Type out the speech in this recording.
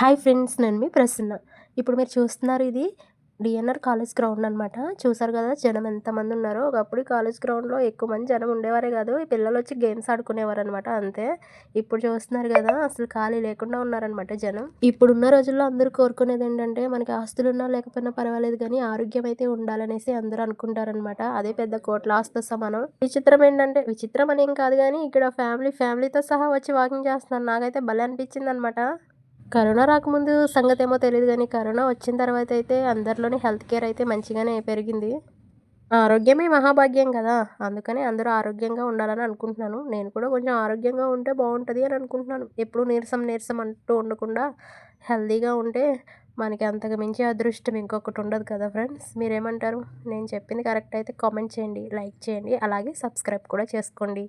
Hi friends నేను మీ ప్రసన్న. ఇప్పుడు మీరు చూస్తున్నారు ఇది డిఎన్ఆర్ కాలేజ్ గ్రౌండ్ అనమాట చూసారు కదా జనం ఎంతమంది ఉన్నారో. ఒకప్పుడు కాలేజ్ గ్రౌండ్లో ఎక్కువ మంది జనం ఉండేవారే కాదు. ఈ పిల్లలు వచ్చి గేమ్స్ ఆడుకునేవారు అనమాట అంతే. ఇప్పుడు చూస్తున్నారు కదా అసలు ఖాళీ లేకుండా ఉన్నారనమాట జనం. ఇప్పుడున్న రోజుల్లో అందరూ కోరుకునేది ఏంటంటే మనకి ఆస్తులు ఉన్నా లేకపోయినా పర్వాలేదు కానీ ఆరోగ్యం అయితే ఉండాలనేసి అందరూ అనుకుంటారనమాట అదే పెద్ద కోట్ల ఆస్తి సమానం. విచిత్రం ఏంటంటే విచిత్రం అని ఏం కాదు కానీ ఇక్కడ ఫ్యామిలీ ఫ్యామిలీతో సహా వచ్చి వాకింగ్ చేస్తున్నారు. నాకైతే భలే అనిపించింది అనమాట కరోనా రాకముందు సంగతి ఏమో తెలియదు కానీ కరోనా వచ్చిన తర్వాత అయితే అందరిలోని హెల్త్ కేర్ అయితే మంచిగానే పెరిగింది. ఆరోగ్యమే మహాభాగ్యం కదా. అందుకని అందరూ ఆరోగ్యంగా ఉండాలని అనుకుంటున్నాను. నేను కూడా కొంచెం ఆరోగ్యంగా ఉంటే బాగుంటుంది అని అనుకుంటున్నాను. ఎప్పుడు నీరసం నీరసం అంటూ ఉండకుండా హెల్తీగా ఉంటే మనకి అంతకు మించి అదృష్టం ఇంకొకటి ఉండదు కదా ఫ్రెండ్స్. మీరేమంటారు? నేను చెప్పింది కరెక్ట్ అయితే కామెంట్ చేయండి లైక్ చేయండి అలాగే సబ్స్క్రైబ్ కూడా చేసుకోండి.